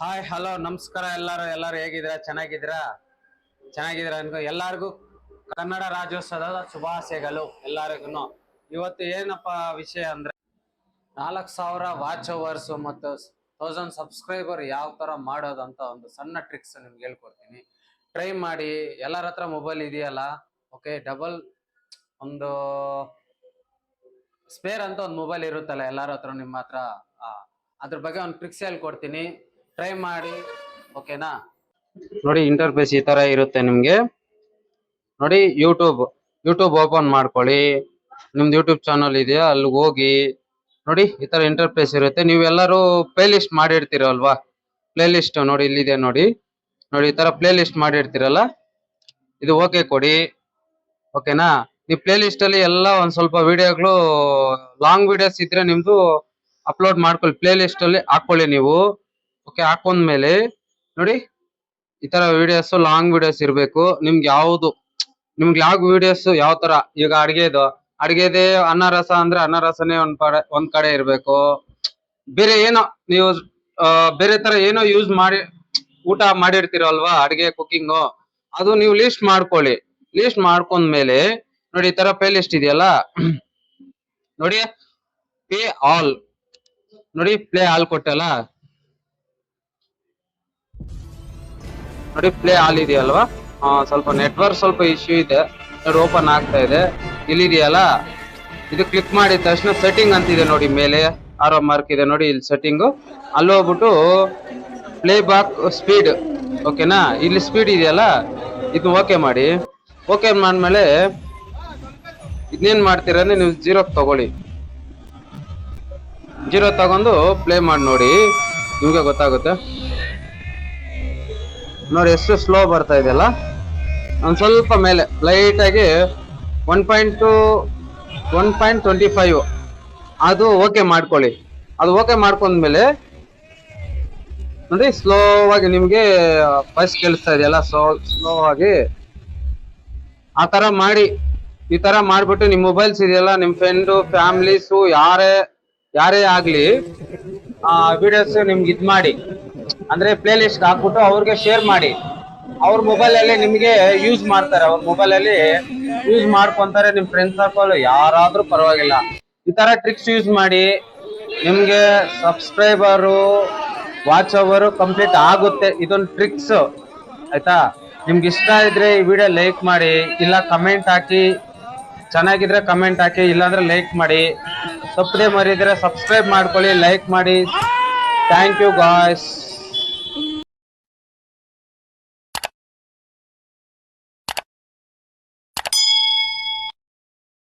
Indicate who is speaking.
Speaker 1: Hi hello ನಮಸ್ಕಾರ ಎಲ್ಲರೂ ಎಲ್ಲರೂ ಹೇಗಿದ್ದೀರಾ? ಚೆನ್ನಾಗಿದ್ದೀರಾ? ಚೆನ್ನಾಗಿದ್ದೀರಾ ಅನ್ಕೋ ಎಲ್ಲರಿಗೂ ಕನ್ನಡ ರಾಜ್ಯೋತ್ಸವದ ಶುಭಾಶಯಗಳು ಎಲ್ಲರಿಗೂ ಇವತ್ತು ಏನಪ್ಪ ವಿಷಯ ಅಂದ್ರೆ, ನಾಲ್ಕು ಸಾವಿರ ವಾಚ್ ಅವರ್ಸ್ ಮತ್ತು ತೌಸಂಡ್ ಸಬ್ಸ್ಕ್ರೈಬರ್ ಯಾವ ತರ ಮಾಡೋದಂತ ಒಂದು ಸಣ್ಣ ಟ್ರಿಕ್ಸ್ ನಿಮ್ಗೆ ಹೇಳ್ಕೊಡ್ತೀನಿ. ಟ್ರೈ ಮಾಡಿ, ಎಲ್ಲರ ಹತ್ರ ಮೊಬೈಲ್ ಇದೆಯಲ್ಲ ಓಕೆ ಡಬಲ್ ಒಂದು ಸ್ಪೇರ್ ಅಂತ ಒಂದು ಮೊಬೈಲ್ ಇರುತ್ತಲ್ಲ ಎಲ್ಲರ ಹತ್ರ ನಿಮ್ಮ ಹತ್ರ ಅದ್ರ ಬಗ್ಗೆ ಒಂದು ಟ್ರಿಕ್ಸ್ ಹೇಳ್ಕೊಡ್ತೀನಿ. ಟ್ರೈ ಮಾಡಿ ಓಕೆನಾ ನೋಡಿ ಇಂಟರ್ಫೇಸ್ ಈ ತರ ಇರುತ್ತೆ ನಿಮ್ಗೆ. ನೋಡಿ ಯೂಟ್ಯೂಬ್ ಯೂಟ್ಯೂಬ್ ಓಪನ್ ಮಾಡ್ಕೊಳ್ಳಿ. ನಿಮ್ದು ಯೂಟ್ಯೂಬ್ ಚಾನಲ್ ಇದೆಯಾ? ಅಲ್ಲಿ ಹೋಗಿ. ನೋಡಿ ಈ ತರ ಇಂಟರ್ಫೇಸ್ ಇರುತ್ತೆ. ನೀವೆಲ್ಲರೂ ಪ್ಲೇ ಲಿಸ್ಟ್ ಮಾಡಿರ್ತೀರಲ್ವಾ? ಪ್ಲೇ ಲಿಸ್ಟ್ ನೋಡಿ ಇಲ್ಲಿದೆ ನೋಡಿ. ನೋಡಿ ಈ ತರ ಪ್ಲೇ ಲಿಸ್ಟ್ ಮಾಡಿರ್ತೀರಲ್ಲ? ಇದು ಓಕೆ ಕೊಡಿ. ಓಕೆನಾ ನೀವು ಪ್ಲೇ ಲಿಸ್ಟ್ ಅಲ್ಲಿ ಎಲ್ಲ ಒಂದ್ ಸ್ವಲ್ಪ ವಿಡಿಯೋಗಳು ಲಾಂಗ್ ವಿಡಿಯೋಸ್ ಇದ್ರೆ ನಿಮ್ದು ಅಪ್ಲೋಡ್ ಮಾಡ್ಕೊಳ್ಳಿ. ಪ್ಲೇ ಲಿಸ್ಟ್ ಅಲ್ಲಿ ಹಾಕೊಳ್ಳಿ ನೀವು. ಓಕೆ ಹಾಕೊಂಡ್ಮೇಲೆ ನೋಡಿ, ಈ ತರ ವಿಡಿಯೋಸ್ ಲಾಂಗ್ ವಿಡಿಯೋಸ್ ಇರಬೇಕು. ನಿಮ್ಗೆ ಯಾವ್ದು, ನಿಮ್ಗೆ ಯಾವ ವಿಡಿಯೋಸ್ ಯಾವ ತರ? ಈಗ ಅಡಿಗೆದು ಅಡಿಗೆದೇ ಅನ್ನ ರಸ ಅಂದ್ರೆ ಅನ್ನ ರಸನೇ ಒಂದ್ ಕಡೆ ಒಂದ್ ಕಡೆ ಇರ್ಬೇಕು. ಬೇರೆ ಏನೋ, ನೀವು ಬೇರೆ ತರ ಏನೋ ಯೂಸ್ ಮಾಡಿ, ಊಟ ಮಾಡಿರ್ತೀರಲ್ವಾ, ಅಡಿಗೆ ಕುಕ್ಕಿಂಗು ಅದು ನೀವು ಲಿಸ್ಟ್ ಮಾಡ್ಕೊಳ್ಳಿ. ಲಿಸ್ಟ್ ಮಾಡ್ಕೊಂಡ್ಮೇಲೆ ನೋಡಿ ಈ ತರ ಪೇ ಲಿಸ್ಟ್ ಇದೆಯಲ್ಲ? ನೋಡಿ ಪೇ ಆಲ್ ನೋಡಿ ಪ್ಲೇ ಆಲ್ ಕೊಟ್ಟಲ್ಲ? ನೋಡಿ ಪ್ಲೇ ಆಲ್ ಇದೆಯಲ್ವಾ? ಸ್ವಲ್ಪ ನೆಟ್ವರ್ಕ್ ಸ್ವಲ್ಪ ಇಶ್ಯೂ ಇದೆ. ನೋಡಿ ಓಪನ್ ಆಗ್ತಾ ಇದೆ. ಇಲ್ಲಿದೆಯಲ್ಲ? ಇದು ಕ್ಲಿಕ್ ಮಾಡಿದ ತಕ್ಷಣ ಸೆಟ್ಟಿಂಗ್ ಅಂತಿದೆ ನೋಡಿ, ಮೇಲೆ ಆರೋ ಮಾರ್ಕ್ ಇದೆ ನೋಡಿ, ಇಲ್ಲಿ ಸೆಟ್ಟಿಂಗು ಅಲ್ಲಿ ಹೋಗ್ಬಿಟ್ಟು ಪ್ಲೇ ಬ್ಯಾಕ್ ಸ್ಪೀಡ್ ಓಕೆನಾ ಇಲ್ಲಿ ಸ್ಪೀಡ್ ಇದೆಯಲ್ಲ? ಇದು ಓಕೆ ಮಾಡಿ. ಓಕೆ ಮಾಡಿದ್ಮೇಲೆ ಇದನ್ನೇನ್ ಮಾಡ್ತೀರ ಅಂದ್ರೆ ನೀವು ಜೀರೋ ತಗೊಳ್ಳಿ. ಜೀರೋ ತಗೊಂಡು ಪ್ಲೇ ಮಾಡಿ ನೋಡಿ. ನಿಮಗೆ ಗೊತ್ತಾಗುತ್ತೆ? ನೋಡಿ, ಎಷ್ಟು ಸ್ಲೋ ಬರ್ತಾ ಇದೆಯಲ್ಲ? ಒಂದು ಸ್ವಲ್ಪ ಮೇಲೆ ಲೈಟಾಗಿ one point two one point twenty five ಅದು ಓಕೆ ಮಾಡ್ಕೊಳ್ಳಿ. ಅದು ಓಕೆ ಮಾಡ್ಕೊಂಡ್ಮೇಲೆ, ನೋಡಿ ಸ್ಲೋ ಆಗಿ ನಿಮಗೆ ಫಸ್ಟ್ ಕೇಳಿಸ್ತಾ ಇದೆಯಲ್ಲ ಸ್ಲೋ ಸ್ಲೋ ಆಗಿ ಆ ಥರ ಮಾಡಿ, ಈ ತರ ಮಾಡ್ಬಿಟ್ಟು ನಿಮ್ಮ ಮೊಬೈಲ್ಸ್ ಇದೆಯಲ್ಲ ನಿಮ್ಮ ಫ್ರೆಂಡು ಫ್ಯಾಮಿಲೀಸು ಯಾರೇ ಯಾರೇ ಆಗಲಿ, ಆ ವಿಡಿಯೋಸ್ ನಿಮ್ಗೆ ಇದು ಮಾಡಿ ಅಂದ್ರೆ ಪ್ಲೇ ಲಿಸ್ಟ್ ಹಾಕ್ಬಿಟ್ಟು ಅವ್ರಿಗೆ ಶೇರ್ ಮಾಡಿ. ಅವ್ರ ಮೊಬೈಲ್ ಅಲ್ಲಿ ನಿಮ್ಗೆ ಯೂಸ್ ಮಾಡ್ತಾರೆ. ಅವ್ರ ಮೊಬೈಲ್ ಅಲ್ಲಿ ಯೂಸ್ ಮಾಡ್ಕೊಂತಾರೆ. ನಿಮ್ ಫ್ರೆಂಡ್ಸ್ ಸರ್ಕಲ್ ಯಾರಾದ್ರೂ ಪರವಾಗಿಲ್ಲ. ಈ ತರ ಟ್ರಿಕ್ಸ್ ಯೂಸ್ ಮಾಡಿ ನಿಮ್ಗೆ ಸಬ್ಸ್ಕ್ರೈಬರು ವಾಚ್ ಅವರು ಕಂಪ್ಲೀಟ್ ಆಗುತ್ತೆ. ಇದೊಂದು ಟ್ರಿಕ್ಸ್ ಆಯ್ತಾ? ನಿಮ್ಗೆ ಇಷ್ಟ ಇದ್ರೆ ಈ ವಿಡಿಯೋ ಲೈಕ್ ಮಾಡಿ, ಇಲ್ಲ ಕಮೆಂಟ್ ಹಾಕಿ, ಚೆನ್ನಾಗಿದ್ರೆ ಕಮೆಂಟ್ ಹಾಕಿ, ಇಲ್ಲಾಂದ್ರೆ ಲೈಕ್ ಮಾಡಿ. ತಪ್ಪದೆ ಮರಿದ್ರೆ ಸಬ್ಸ್ಕ್ರೈಬ್ ಮಾಡ್ಕೊಳ್ಳಿ ಲೈಕ್ ಮಾಡಿ. Thank you guys